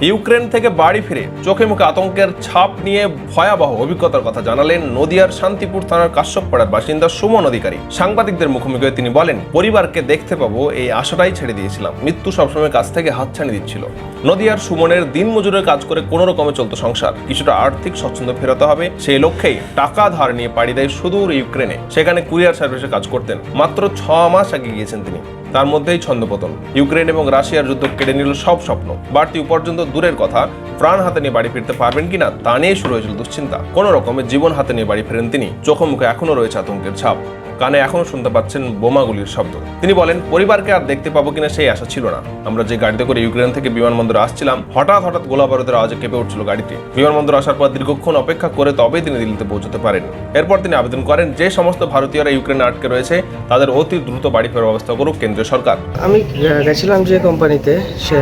Ukraine থেকে বাড়ি ফিরে চোখে মুখে আতঙ্কের ছাপ নিয়ে ভয়াবহ অভিজ্ঞতার কথা জানালেন নদিয়ার শান্তিপুর থানার কাশ্যপপাড়ার বাসিন্দা সুমন অধিকারী। সাংবাদিকদের মুখোমুখি হয়ে তিনি বলেন, পরিবারকে দেখতে পাবো, এই আশাটাই ছেড়ে দিয়েছিলাম। মৃত্যু সবসময় কাছ থেকে হাতছানি দিচ্ছিল। নদিয়ার সুমনের দিন মজুরের কাজ করে কোনো রকমে চলতো সংসার। কিছুটা আর্থিক স্বচ্ছন্দ ফেরাতে হবে। সেই লক্ষ্যেই টাকা ধার নিয়ে পাড়ি দেয় সুদূর ইউক্রেনে। সেখানে কুরিয়ার সার্ভিসে কাজ করতেন। মাত্র ছ মাস আগে গিয়েছেন তিনি। তার মধ্যেই ছন্দপতন। ইউক্রেন এবং রাশিয়ার যুদ্ধ কেড়ে নিল সব স্বপ্ন। বাড়তি উপার্জন তো দূরের কথা। প্রাণ হাতে নিয়ে বাড়ি ফিরতে পারবেন কিনা তা নিয়ে শুরু হয়েছিল দুশ্চিন্তা। কোনো রকমের জীবন হাতে নিয়ে বাড়ি ফেরেন তিনি। চোখে মুখে এখনও রয়েছে আতঙ্কের ছাপ। কানে এখনও শুনতে পাচ্ছেন বোমাগুলির শব্দ। তিনি বলেন, পরিবারকে আর দেখতে পাবো কিনা সেই আশা ছিল না। আমরা যে গাড়িতে করে ইউক্রেন থেকে বিমানবন্দরে আসছিলাম, হঠাৎ হঠাৎ গোলা বারুদের আওয়াজে কেঁপে উঠছিল গাড়িটি। বিমানবন্দর আসার পর দীর্ঘক্ষণ অপেক্ষা করে তবেই তিনি দিল্লিতে পৌঁছতে পারেন। এরপর তিনি আবেদন করেন, যে সমস্ত ভারতীয়রা ইউক্রেনে আটকে রয়েছে, তাদের অতি দ্রুত বাড়ি ফেরার ব্যবস্থা করুক, কেন্দ্রীয় সরকার? আমি গেছিলাম যে কোম্পানিতে সে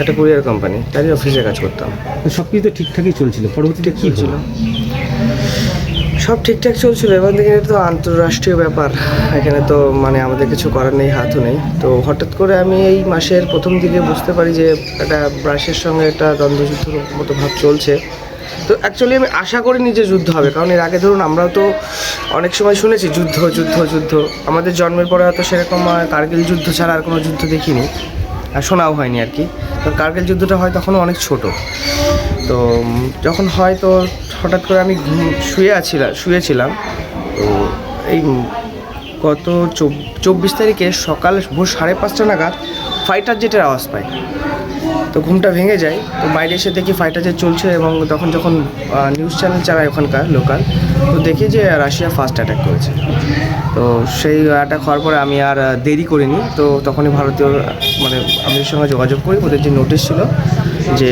একটা কুরিয়ার কোম্পানি তারই অফিসে কাজ করতাম। সব কিছু তো ঠিকঠাকই চলছিল পরবর্তীতে কি হলো? সব ঠিকঠাক চলছিল এবার থেকে তো আন্তঃরাষ্ট্রীয় ব্যাপার। এখানে তো মানে আমাদের কিছু করার নেই হাতও নেই। তো হঠাৎ করে আমি এই মাসের প্রথম দিকে বুঝতে পারি যে একটা ব্রাশের সঙ্গে একটা দ্বন্দ্বযুদ্ধের মতো ভাব চলছে। তো অ্যাকচুয়ালি আমি আশা করিনি যে যুদ্ধ হবে, কারণ এর আগে ধরুন আমরাও তো অনেক সময় শুনেছি যুদ্ধ যুদ্ধ যুদ্ধ। আমাদের জন্মের পরে হয়তো সেরকম কার্গিল যুদ্ধ ছাড়া আর কোনো যুদ্ধ দেখিনি, আর শোনাও হয়নি আর কি। তো কার্গিল যুদ্ধটা হয় তখন অনেক ছোট। তো যখন হয় তো হঠাৎ করে আমি শুয়ে আছিলাম শুয়েছিলাম। তো এই গত চব- চব্বিশ তারিখে সকাল ভোর সাড়ে পাঁচটা নাগাদ ফাইটার জেটের আওয়াজ পাই। তো ঘুমটা ভেঙে যায়। তো বাইরে এসে দেখি ফাইটার জেট চলছে এবং তখন যখন নিউজ চ্যানেল চালায় ওখানকার লোকাল তো দেখি যে রাশিয়া ফার্স্ট অ্যাটাক করেছে। তো সেই অ্যাটাক হওয়ার পরে আমি আর দেরি করিনি। তো তখনই ভারতীয় মানে আমাদের সঙ্গে যোগাযোগ করি। ওদের যে নোটিশ ছিল যে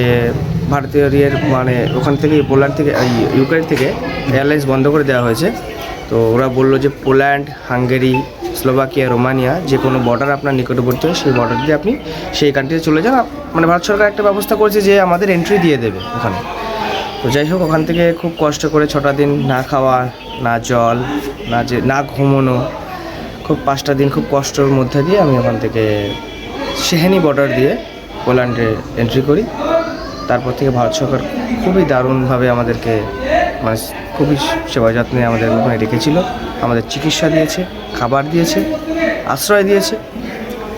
ভারতীয় ইয়ের মানে ওখান থেকে পোল্যান্ড থেকে ইউক্রেন থেকে এয়ারলাইন্স বন্ধ করে দেওয়া হয়েছে। তো ওরা বলল যে পোল্যান্ড, হাঙ্গেরি স্লোভাকিয়া, রোমানিয়া যে কোনো বর্ডার আপনার নিকটবর্তী হয়, সেই বর্ডার দিয়ে আপনি সেই কান্ট্রিতে চলে যান। মানে ভারত সরকার একটা ব্যবস্থা করেছে যে আমাদের এন্ট্রি দিয়ে দেবে ওখানে। তো যাই হোক, ওখান থেকে খুব কষ্ট করে ছটা দিন না খাওয়া, না জল, না যে, না ঘুমোনো, খুব পাঁচটা দিন খুব কষ্টর মধ্যে দিয়ে আমি ওখান থেকে সেহেনি বর্ডার দিয়ে পোল্যান্ডে এন্ট্রি করি। তারপর থেকে ভারত সরকার খুবই দারুণভাবে আমাদেরকে মানে খুবই সেবা যত্নে আমাদের ওখানে রেখেছিল। আমাদের চিকিৎসা দিয়েছে খাবার দিয়েছে আশ্রয় দিয়েছে।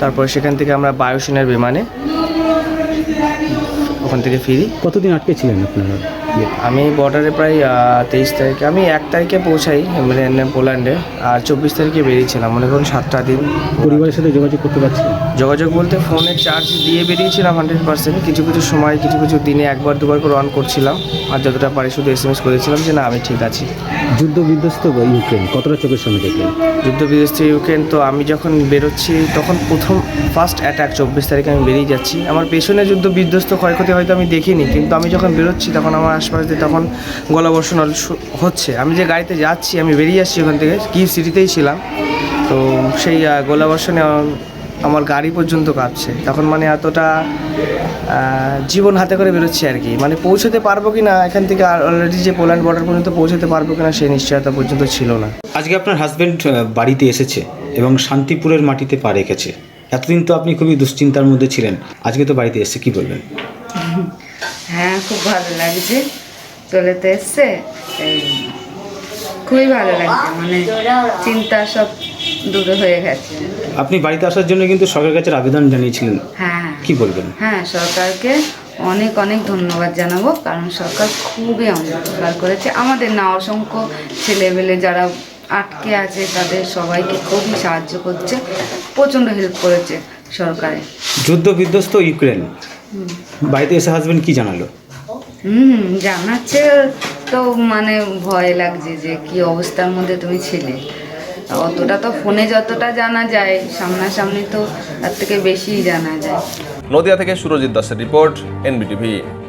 তারপরে সেখান থেকে আমরা বায়ুসেনার বিমানে ওখান থেকে ফিরি। কতদিন আটকে ছিলেন আপনারা? আমি বর্ডারে প্রায় তেইশ তারিখে আমি এক তারিখে পৌঁছাই মানে পোল্যান্ডে। আর চব্বিশ তারিখে বেরিয়েছিলাম মনে করুন সাতটা দিন। পরিবারের সাথে যোগাযোগ করতে পারছিলেন? যোগাযোগ বলতে ফোনে চার্জ দিয়ে বেরিয়েছিলাম হান্ড্রেড পার্সেন্ট কিছু কিছু সময় কিছু কিছু দিনে একবার দুবার করে অন করছিলাম। আর যতটা পারি শুধু এস এম এস করেছিলাম যে না আমি ঠিক আছি। যুদ্ধ বিধ্বস্ত ইউক্রেন কতটা চোখের সামনে দেখলেন? যুদ্ধ বিধ্বস্ত ইউক্রেন তো আমি যখন বেরোচ্ছি তখন প্রথম ফার্স্ট অ্যাটাক চব্বিশ তারিখে আমি বেরিয়ে যাচ্ছি। আমার পেছনে যুদ্ধ বিধ্বস্ত ক্ষয়ক্ষতি হয়তো আমি দেখিনি কিন্তু আমি যখন বেরোচ্ছি তখন আমার আশপাশ দিয়ে তখন গলাবর্ষণ হচ্ছে। আমি যে গাড়িতে যাচ্ছি আমি বেরিয়ে যাচ্ছি ওখান থেকে কি সিটিতেই ছিলাম। তো সেই গোলাবর্ষণে আমার- গাড়ি পর্যন্ত কাঁপছে। তখন মানে এতটা জীবন হাতে করে বেরোচ্ছি আর কি। মানে পৌঁছতে পারব কি না এখান থেকে অলরেডি যে পোল্যান্ড বর্ডার পর্যন্ত পৌঁছতে পারব কি না সেই নিশ্চয়তা পর্যন্ত ছিল না। আজকে আপনার হাজব্যান্ড বাড়িতে এসেছে এবং শান্তিপুরের মাটিতে পা রেখেছে। এতদিন তো আপনি খুবই দুশ্চিন্তার মধ্যে ছিলেন। আজকে তো বাড়িতে এসে কি বলবেন? হ্যাঁ খুব ভালো লাগছে। চলে তো এসছে। খুবই ভালো লাগছে। মানে চিন্তা সব দূর হয়ে গেছে। আপনি বাড়িতে আসার জন্য কিন্তু সরকারের কাছে আবেদন জানিয়েছিলেন। হ্যাঁ। কি বলবেন? হ্যাঁ সরকারকে অনেক অনেক ধন্যবাদ জানাব কারণ সরকার খুবই উপকার করেছে। আমাদের না অসংখ্য ছেলেমেলে যারা আটকে আছে তাদের সবাইকে খুবই সাহায্য করছে প্রচণ্ড হেল্প করেছে সরকারে। যুদ্ধ বিধ্বস্ত ইউক্রেন। বাড়িতে এসে হাজব্যান্ড কি জানালো? হুম জানাচ্ছে তো মানে ভয় লাগছে যে কি অবস্থার মধ্যে তুমি ছিলে। অতটা তো ফোনে যতটা জানা যায়, সামনাসামনি তো তার থেকে বেশি জানা যায়। নদিয়া থেকে সুরজিৎ দাসের রিপোর্ট, এনবিটিভি।